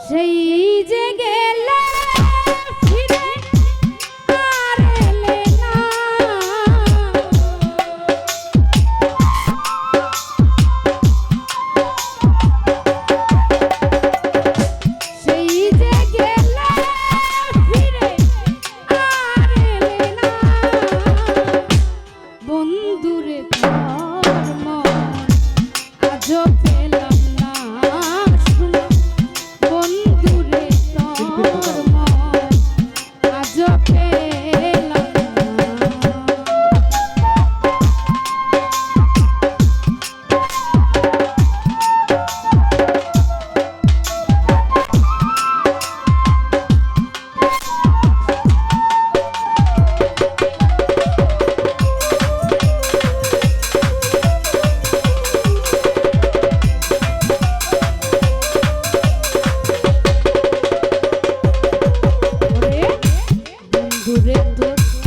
所以。Por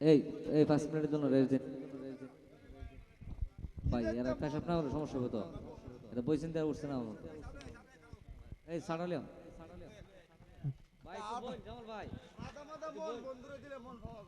এই এই পাঁচ মিনিটের জন্য রেস্ট দিন। ভাই এরা পেশাব না হলে সমস্যা হবে তো। এটা বই চিন্তা উঠছে না আমার এই সাড়ালিয়াম ভাই বল, জামাল ভাই। দিলে মন পাওয়া